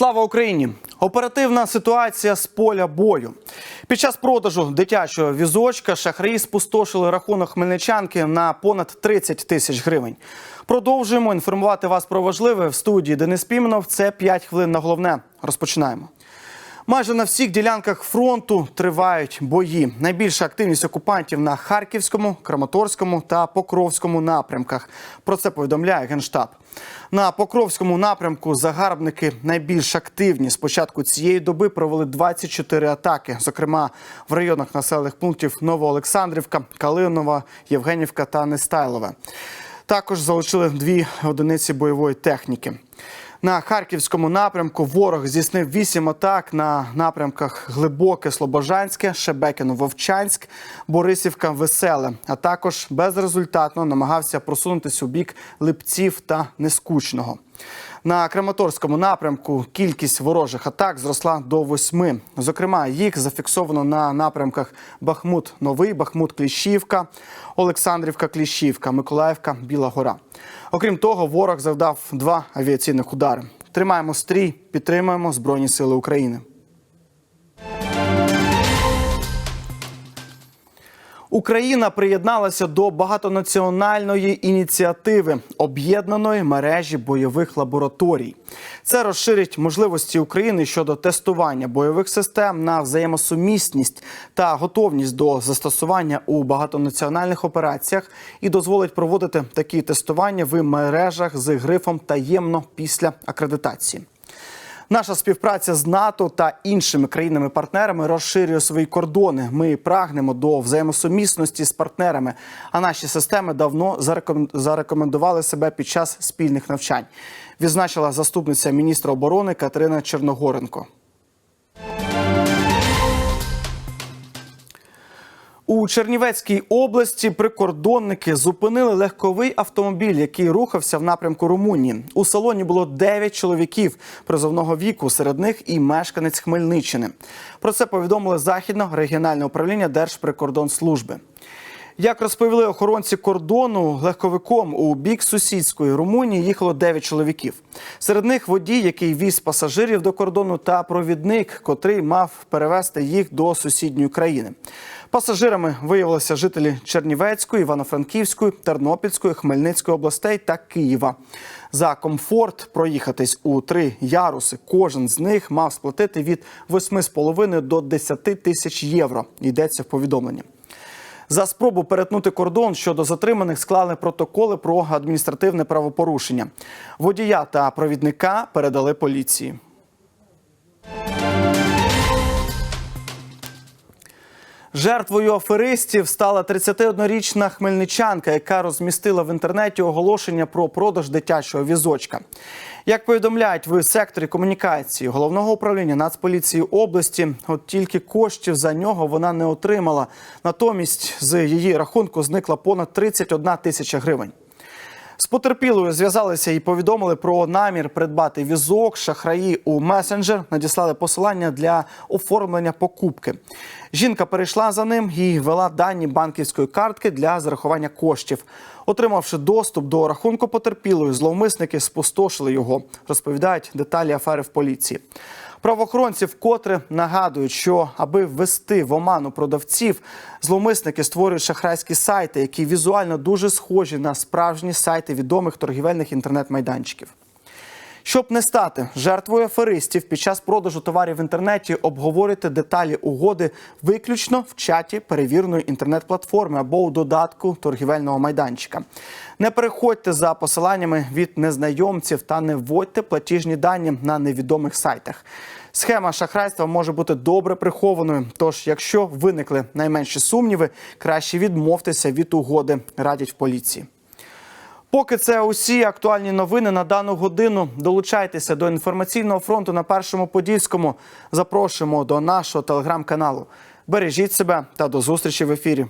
Слава Україні! Оперативна ситуація з поля бою. Під час продажу дитячого візочка шахраї спустошили рахунок хмельничанки на понад 30 тисяч гривень. Продовжуємо інформувати вас про важливе в студії Денис Піменов. Це 5 хвилин на головне. Розпочинаємо. Майже на всіх ділянках фронту тривають бої. Найбільша активність окупантів на Харківському, Краматорському та Покровському напрямках. Про це повідомляє Генштаб. На Покровському напрямку загарбники найбільш активні. З початку цієї доби провели 24 атаки, зокрема в районах населених пунктів Новоолександрівка, Калинова, Євгенівка та Нестайлове. Також залучили дві одиниці бойової техніки. На харківському напрямку ворог здійснив вісім атак на напрямках Глибоке, Слобожанське, Шебекіно, Вовчанськ, Борисівка, Веселе. А також безрезультатно намагався просунутися у бік Липців та Нескучного. На Краматорському напрямку кількість ворожих атак зросла до восьми. Зокрема, їх зафіксовано на напрямках Бахмут Новий, Бахмут Кліщівка, Олександрівка, Кліщівка, Миколаївка, Біла Гора. Окрім того, ворог завдав два авіаційних удари. Тримаємо стрій, підтримуємо Збройні Сили України. Україна приєдналася до багатонаціональної ініціативи об'єднаної мережі бойових лабораторій. Це розширить можливості України щодо тестування бойових систем на взаємосумісність та готовність до застосування у багатонаціональних операціях і дозволить проводити такі тестування в мережах з грифом таємно після акредитації. Наша співпраця з НАТО та іншими країнами-партнерами розширює свої кордони. Ми прагнемо до взаємосумісності з партнерами. А наші системи давно зареком- зарекомендували себе під час спільних навчань. Відзначила заступниця міністра оборони Катерина Черногоренко. У Чернівецькій області прикордонники зупинили легковий автомобіль, який рухався в напрямку Румунії. У салоні було 9 чоловіків призовного віку, серед них і мешканець Хмельниччини. Про це повідомили західно регіональне управління Держприкордонслужби. Як розповіли охоронці кордону, легковиком у бік сусідської Румунії їхало 9 чоловіків. Серед них водій, який віз пасажирів до кордону, та провідник, котрий мав перевезти їх до сусідньої країни. Пасажирами виявилися жителі Чернівецької, Івано-Франківської, Тернопільської, Хмельницької областей та Києва. За комфорт проїхатись у три яруси. Кожен з них мав сплатити від 8,5 до 10 тисяч євро. Йдеться в повідомленні. За спробу перетнути кордон щодо затриманих склали протоколи про адміністративне правопорушення. Водія та провідника передали поліції. Жертвою аферистів стала 31-річна хмельничанка, яка розмістила в інтернеті оголошення про продаж дитячого візочка. Як повідомляють в секторі комунікації головного управління Нацполіції області, от тільки коштів за нього вона не отримала. Натомість з її рахунку зникла понад 31 тисяча гривень. З потерпілою зв'язалися і повідомили про намір придбати візок. Шахраї у месенджер надіслали посилання для оформлення покупки. Жінка перейшла за ним і ввела дані банківської картки для зарахування коштів. Отримавши доступ до рахунку потерпілої, зловмисники спустошили його. Розповідають деталі афери в поліції. Правоохоронці вкотре нагадують, що аби ввести в оману продавців, зловмисники створюють шахрайські сайти, які візуально дуже схожі на справжні сайти відомих торгівельних інтернет-майданчиків. Щоб не стати жертвою аферистів під час продажу товарів в інтернеті, обговорюйте деталі угоди виключно в чаті перевіреної інтернет-платформи або у додатку торгівельного майданчика. Не переходьте за посиланнями від незнайомців та не вводьте платіжні дані на невідомих сайтах. Схема шахрайства може бути добре прихованою. Тож, якщо виникли найменші сумніви, краще відмовтеся від угоди, радять в поліції. Поки це усі актуальні новини на дану годину. Долучайтеся до інформаційного фронту на першому подільському. Запрошуємо до нашого телеграм-каналу. Бережіть себе та до зустрічі в ефірі.